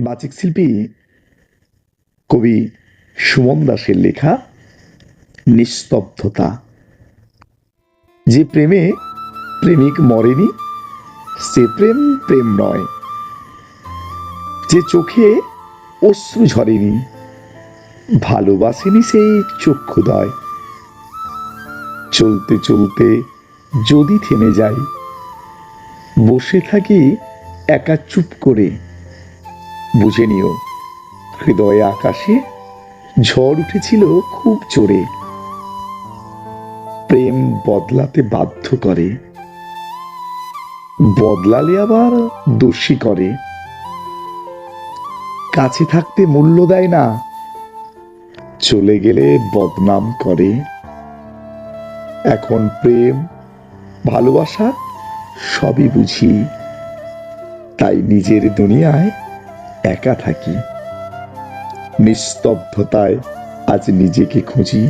বাচিক শিল্পী কবি সুমন দাসের লেখা নিস্তব্ধতা। যে প্রেমে প্রেমিক মরেনি, সে প্রেম প্রেম নয়। যে চোখে অশ্রু ঝরেনি, ভালোবাসেনি সেই চক্ষুদয়। চলতে চলতে যদি থেমে যাই, বসে থাকি একা চুপ করে। বুঝে নিও, হৃদয়ে আকাশে ঝড় উঠেছিল খুব জোরে। প্রেম বদলাতে বাধ্য করে। বদলালে আবার দোষী করে। কাছে থাকতে মূল্য দেয় না, চলে গেলে বদনাম করে। এখন প্রেম, ভালোবাসা, সবই বুঝি। তাই নিজের দুনিয়ায় একা থাকি নিস্তব্ধতায় আজ নিজেকে খুঁজি